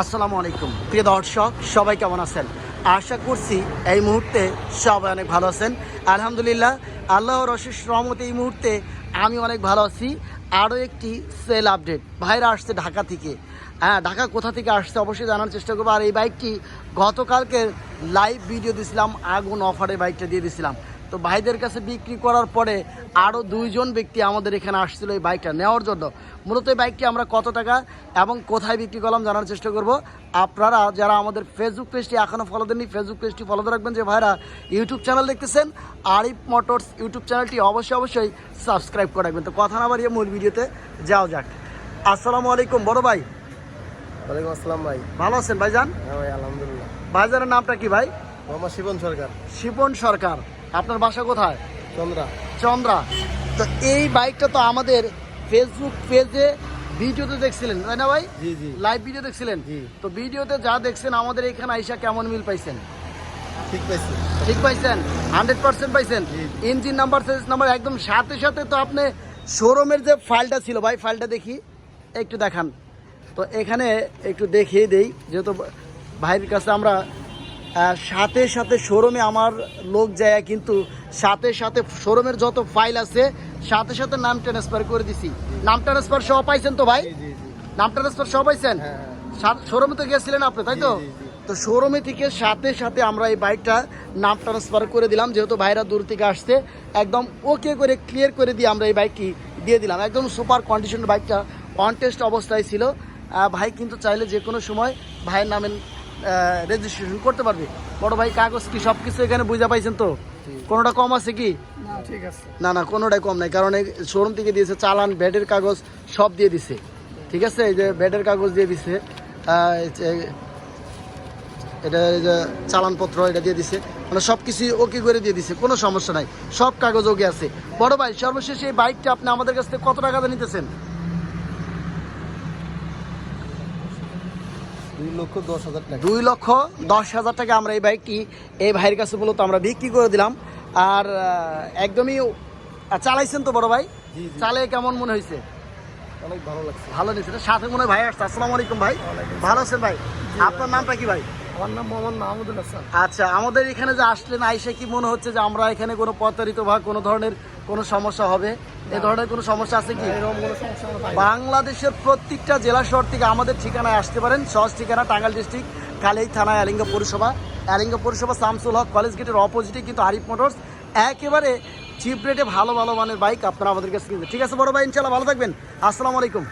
আসসালামু আলাইকুম। প্রিয় দর্শক, সবাই কেমন আছেন? আশা করছি এই মুহূর্তে সবাই অনেক ভালো আছেন। আলহামদুলিল্লাহ, আল্লাহর অশেষ রহমতে এই মুহূর্তে আমি অনেক ভালো আছি। আরও একটি সেল আপডেট। ভাইরা আসছে ঢাকা থেকে। হ্যাঁ ঢাকা কোথা থেকে আসছে অবশ্যই জানার চেষ্টা করব। আর এই বাইকটি গতকালকে লাইভ ভিডিও দিয়েছিলাম আগুন অফারে বাইকটা দিয়ে দিয়েছিলাম তো ভাইদের কাছে বিক্রি করার পরে আরও দুইজন ব্যক্তি আমাদের এখানে আসছিল এই বাইকটা নেওয়ার জন্য। মূলত এই বাইকটি আমরা কত টাকা এবং কোথায় বিক্রি করলাম জানার চেষ্টা করব। আপনারা যারা আমাদের ফেসবুক পেজটি এখনও ফলো দেননি ফেসবুক পেজটি ফলো রাখবেন যে ভাইরা ইউটিউব চ্যানেল দেখতেছেন আরিফ মোটরস ইউটিউব চ্যানেলটি অবশ্যই অবশ্যই সাবস্ক্রাইব করে রাখবেন। তো কথা না বাড়িয়ে মূল ভিডিওতে যাও যাক। আসসালামু আলাইকুম বড় ভাই। ওয়ালাইকুম আসসালাম ভাই। ভালো আছেন ভাইজান? হ্যাঁ ভাই আলহামদুলিল্লাহ। ভাইজানের নামটা কি ভাই? মোহাম্মদ শিবন সরকার। শিপন সরকার। আপনার বাসা কোথায়? চন্দ্রা। চন্দ্রা। তো এই বাইকটা তো আমাদের ফেসবুক পেজে ভিডিওতে দেখছিলেন তাই না ভাই? জি জি। লাইভ ভিডিও দেখছিলেন? জি। তো ভিডিওতে যা দেখছেন আমাদের এখানে আইসা কেমন মিল পাইছেন? ঠিক পাইছি। ঠিক পাইছেন? হান্ড্রেড পার্সেন্ট পাইছেন? ইঞ্জিন নাম্বার সার্ভিস নাম্বার একদম সাথে সাথে তো আপনি শোরুমের যে ফাইলটা ছিল ভাই ফাইলটা দেখি একটু দেখান। তো এখানে একটু দেখিয়ে দেই যেহেতু ভাইয়ের কাছে আমরা সাথে সাথে শোরুমে আমার লোক যায় কিন্তু সাথে সাথে শোরুমের যত ফাইল আছে সাথে সাথে নাম ট্রান্সফার করে দিছি। নাম ট্রান্সফার সহ পাইছেন তো ভাই? নাম ট্রান্সফার সহ পাইছেন? হ্যাঁ হ্যাঁ। শোরুমে তো গিয়েছিলেন আপনি তাই তো। তো শোরুমে থেকে সাথে সাথে আমরা এই বাইকটা নাম ট্রান্সফার করে দিলাম যেহেতু ভাইরা দূর থেকে আসছে একদম ওকে করে ক্লিয়ার করে দিয়ে আমরা এই বাইকটি দিয়ে দিলাম। একদম সুপার কন্ডিশনের বাইকটা অন টেস্ট অবস্থায় ছিল। ভাই কিন্তু চাইলে যে কোনো সময় ভাইয়ের নামে রেজিস্ট্রেশন করতে পারবে। বড় ভাই কাগজ কি সব কিছু এখানে বুঝা পাইছেন তো? কোনোটা কম আছে কি? না ঠিক আছে। না না কোনোটাই কম নাই কারণ এই শোরুম থেকে দিয়েছে চালান ব্যাডের কাগজ সব দিয়ে দিছে। ঠিক আছে? এই যে ব্যাডের কাগজ দিয়ে দিছে এটা যে চালানপত্র এটা দিয়ে দিছে। মানে সব কিছু ওকে করে দিয়ে দিছে কোনো সমস্যা নাই সব কাগজ ওকে আছে। বড় ভাই সর্বশেষ এই বাইকটা আপনি আমাদের কাছ থেকে কত টাকা দিয়ে নিতেছেন? দুই লক্ষ দশ হাজার টাকা। আমরা এই বাইকটি এই ভাইয়ের কাছে মূলত আমরা বিক্রি করে দিলাম। আর একদমই চালাইছেন তো বড় ভাই? চালে কেমন মনে হয়েছে? অনেক ভালো লাগছে। ভালো নিচ্ছে সাথে মনে হয় ভাই আসছে। আসসালামু আলাইকুম ভাই। ভালো আছেন ভাই। আপনার নামটা কি ভাই? আমার নাম মোহাম্মদ মাহমুদুল হাসান। আচ্ছা আমাদের এখানে যে আসলেন আইসে কি মনে হচ্ছে যে আমরা এখানে কোনো প্রতারিত বা কোনো ধরনের কোনো সমস্যা হবে? এ ধরনের কোনো সমস্যা আছে কি? এরকম কোনো সমস্যা বাংলাদেশের প্রত্যেকটা জেলা শহর থেকে আমাদের ঠিকানায় আসতে পারেন। সহজ ঠিকানা টাঙ্গাইল ডিস্ট্রিক্ট কালেই থানায় এলিঙ্গা পৌরসভা। এলিঙ্গা পৌরসভা শামসুল হক কলেজ গেটের অপোজিটে কিন্তু আরিফ মোটরস। একেবারে চিপ রেটে ভালো ভালো মানের বাইক আপনারা আমাদের কাছে কিনবেন। ঠিক আছে বড় ভাই ইনশাল্লাহ ভালো থাকবেন। আসসালামু আলাইকুম।